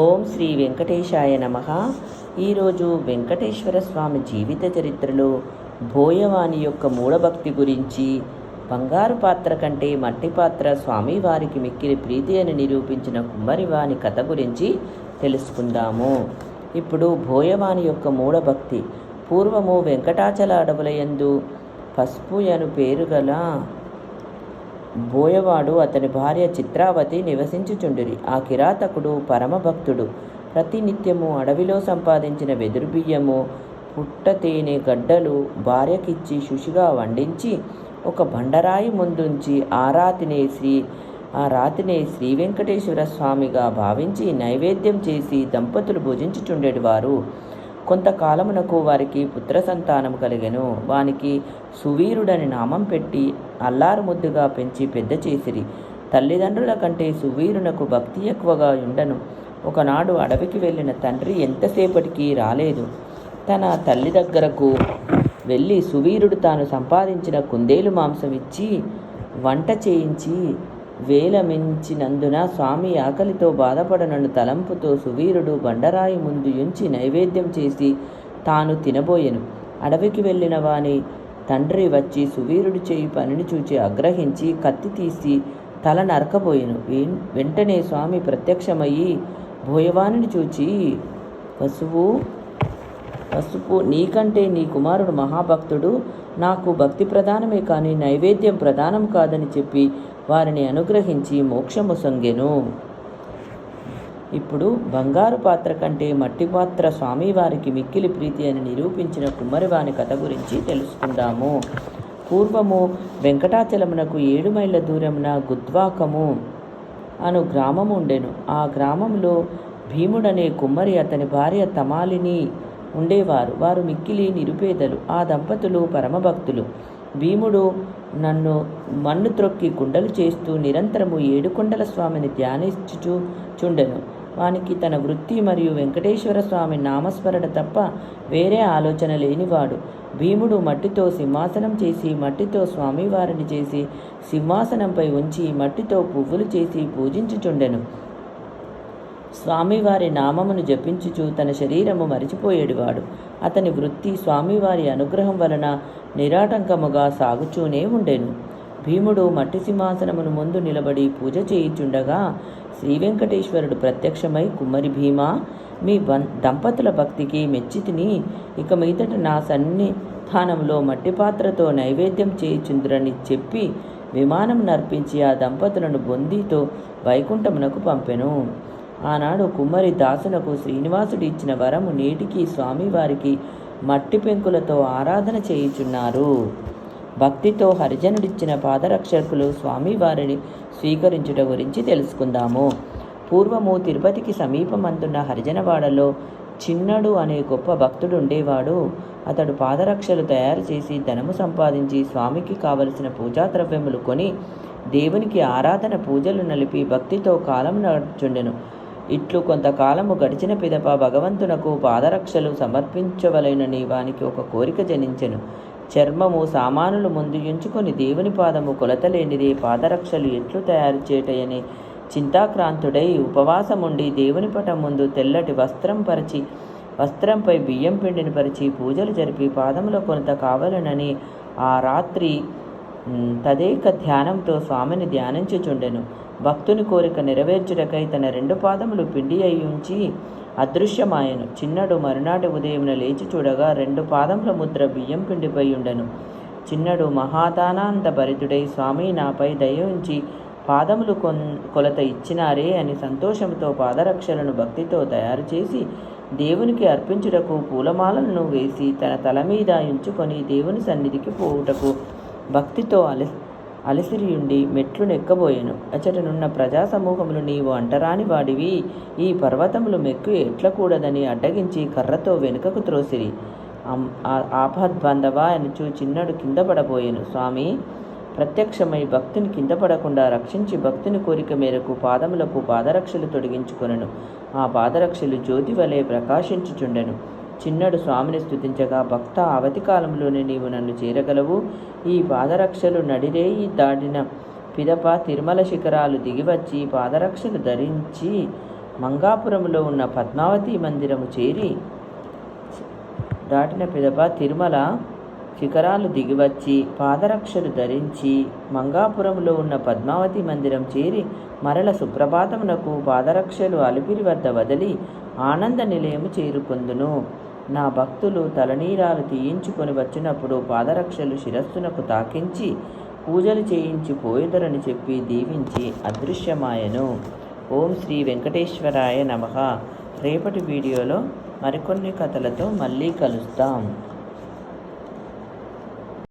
ఓం శ్రీ వెంకటేశాయ నమ. ఈరోజు వెంకటేశ్వర స్వామి జీవిత చరిత్రలో భోయవాణి యొక్క మూఢభక్తి గురించి బంగారు పాత్ర కంటే మట్టి పాత్ర స్వామివారికి మిక్కిలి ప్రీతి అని నిరూపించిన కుమ్మరివాణి కథ గురించి తెలుసుకుందాము. ఇప్పుడు భోయవాణి యొక్క మూఢభక్తి. పూర్వము వెంకటాచల అడవులయందు పసుపు అను పేరు గల బోయవాడు అతని భార్య చిత్రావతి నివసించుచుండిరి. ఆ కిరాతకుడు పరమభక్తుడు. ప్రతినిత్యము అడవిలో సంపాదించిన వెదురు బియ్యము పుట్ట తేనె గడ్డలు భార్యకిచ్చి శుషిగా వండించి ఒక బండరాయి ముందుంచి ఆ రాతినే శ్రీ ఆ రాతినే శ్రీ వెంకటేశ్వర స్వామిగా భావించి నైవేద్యం చేసి దంపతులు భుజించుచుండేటివారు. కొంతకాలమునకు వారికి పుత్ర సంతానము కలిగెను. వానికి సువీరుడని నామం పెట్టి అల్లారు ముద్దుగా పెంచి పెద్ద చేసిరి. తల్లిదండ్రుల కంటే సువీరునకు భక్తి ఎక్కువగా ఉండను. ఒకనాడు అడవికి వెళ్ళిన తండ్రి ఎంతసేపటికి రాలేదు. తన తల్లి దగ్గరకు వెళ్ళి సువీరుడు తాను సంపాదించిన కుందేలు మాంసం ఇచ్చి వంట చేయించి వేలమించినందున స్వామి ఆకలితో బాధపడనను తలంపుతో సువీరుడు బండరాయి ముందు ఉంచి నైవేద్యం చేసి తాను తినబోయెను. అడవికి వెళ్ళిన వాని తండ్రి వచ్చి సువీరుడు చేయి పనిని చూచి ఆగ్రహించి కత్తి తీసి తల నరకబోయెను. వెంటనే స్వామి ప్రత్యక్షమయ్యి భోయవాణిని చూచి పశువు పసుపు నీకంటే నీ కుమారుడు మహాభక్తుడు. నాకు భక్తి ప్రధానమే కానీ నైవేద్యం ప్రధానం కాదని చెప్పి వారిని అనుగ్రహించి మోక్షము సొంగెను. ఇప్పుడు బంగారు పాత్ర కంటే మట్టి పాత్ర స్వామివారికి మిక్కిలి ప్రీతి అని నిరూపించిన కుమ్మరివాని కథ గురించి తెలుసుకుందాము. పూర్వము వెంకటాచలమునకు ఏడు మైళ్ళ దూరమున గుద్వాకము అను గ్రామం ఉండెను. ఆ గ్రామంలో భీముడనే కుమ్మరి అతని భార్య తమాలిని ఉండేవారు. వారు మిక్కిలి నిరుపేదలు. ఆ దంపతులు పరమభక్తులు. భీముడు నన్ను మన్ను త్రొక్కి కుండలు చేస్తూ నిరంతరము ఏడుకొండల స్వామిని ధ్యానించుచు చుండెను. వానికి తన వృత్తి మరియు వెంకటేశ్వర స్వామి నామస్మరణ తప్ప వేరే ఆలోచన లేనివాడు. భీముడు మట్టితో సింహాసనం చేసి మట్టితో స్వామివారిని చేసి సింహాసనంపై ఉంచి మట్టితో పువ్వులు చేసి పూజించుచుండెను. స్వామివారి నామమును జపించుచు తన శరీరము మరిచిపోయేడివాడు అతని వృత్తి స్వామివారి అనుగ్రహం వలన నిరాటంకముగా సాగుచూనే ఉండెను. భీముడు మట్టి సింహాసనమును ముందు నిలబడి పూజ చేయుచుండగా శ్రీ వెంకటేశ్వరుడు ప్రత్యక్షమై కుమ్మరి భీమా మీ దంపతుల భక్తికి మెచ్చితిని ఇక మీదట నా సన్నిధానంలో మట్టి పాత్రతో నైవేద్యం చేయుచుందురని చెప్పి విమానం నర్పించి ఆ దంపతులను బొందితో వైకుంఠమునకు పంపెను. ఆనాడు కుమ్మరి దాసులకు శ్రీనివాసుడు ఇచ్చిన వరము నేటికి స్వామివారికి మట్టి పెంకులతో ఆరాధన చేయుచున్నారు. భక్తితో హరిజనుడిచ్చిన పాదరక్షకులు స్వామివారిని స్వీకరించుట గురించి తెలుసుకుందాము. పూర్వము తిరుపతికి సమీపమందున్న హరిజనవాడలో చిన్నడు అనే గొప్ప భక్తుడు ఉండేవాడు అతడు పాదరక్షలు తయారు చేసి ధనము సంపాదించి స్వామికి కావలసిన పూజా ద్రవ్యములు కొని దేవునికి ఆరాధన పూజలు నలిపి భక్తితో కాలం నడుచుండెను. ఇట్లు కొంతకాలము గడిచిన పిదప భగవంతునకు పాదరక్షలు సమర్పించవలెనని వానికి ఒక కోరిక జనించెను. చర్మము సామానులు ముందు ఎంచుకొని దేవుని పాదము కొలతలేనిదే పాదరక్షలు ఎట్లు తయారు చేయటయని చింతాక్రాంతుడై ఉపవాసముండి దేవుని పటం ముందు తెల్లటి వస్త్రం పరిచి వస్త్రంపై బియ్యం పిండిని పరిచి పూజలు జరిపి పాదముల కొంత కావాలనని ఆ రాత్రి తదేక ధ్యానంతో స్వామిని ధ్యానించుచుండెను. భక్తుని కోరిక నెరవేర్చుటకై తన రెండు పాదములు పిండి అయి ఉంచి అదృశ్యమాయను. చిన్నడు మరునాటి ఉదయమున లేచి చూడగా రెండు పాదముల ముద్ర బియ్యం పిండిపై ఉండెను చిన్నడు మహాదానాంత భరితుడై స్వామి నాపై దయ ఉంచి పాదములు కొన్ కొలత ఇచ్చినారే అని సంతోషంతో పాదరక్షలను భక్తితో తయారు చేసి దేవునికి అర్పించుటకు పూలమాలను వేసి తన తల మీద ఉంచుకొని దేవుని సన్నిధికి పోవుటకు భక్తితో అలసి అలసిరియుండి మెట్లు నెక్కబోయెను. అచటనున్న ప్రజాసమూహములు నీవు అంటరాని వాడివి. ఈ పర్వతములు మెక్కు ఎట్లకూడదని అడ్డగించి కర్రతో వెనుకకు త్రోసిరి. అం- ఆ- ఆపద్బంధవా అనుచు చిన్నడు కింద పడబోయెను స్వామి ప్రత్యక్షమై భక్తుని కింద పడకుండా రక్షించి భక్తుని కోరిక మేరకు పాదములకు పాదరక్షలు తొడిగించుకొనను. ఆ పాదరక్షలు జ్యోతి వలె ప్రకాశించుచుండెను. చిన్నడు స్వామిని స్తుతించగా భక్త అవతి కాలంలోనే నీవు నన్ను చేరగలవు. ఈ పాదరక్షలు నడిరేయి దాడిన పిదప తిరుమల శిఖరాలు దిగివచ్చి పాదరక్షలు ధరించి మంగాపురంలో ఉన్న పద్మావతి మందిరము చేరి దాటిన పిదప తిరుమల శిఖరాలు దిగివచ్చి పాదరక్షలు ధరించి మంగాపురంలో ఉన్న పద్మావతి మందిరం చేరి మరల సుప్రభాతమునకు పాదరక్షలు అలిపిరి వద్ద వదిలి ఆనంద నిలయము చేరుకొందును. నా భక్తులు తలనీరాలు తీయించుకొని వచ్చినప్పుడు పాదరక్షలు శిరస్సునకు తాకించి పూజలు చేయించి పోయిదరని చెప్పి దీవించి అదృశ్యమాయను. ఓం శ్రీ వెంకటేశ్వరాయ నమః. రేపటి వీడియోలో మరికొన్ని కథలతో మళ్ళీ కలుస్తాం.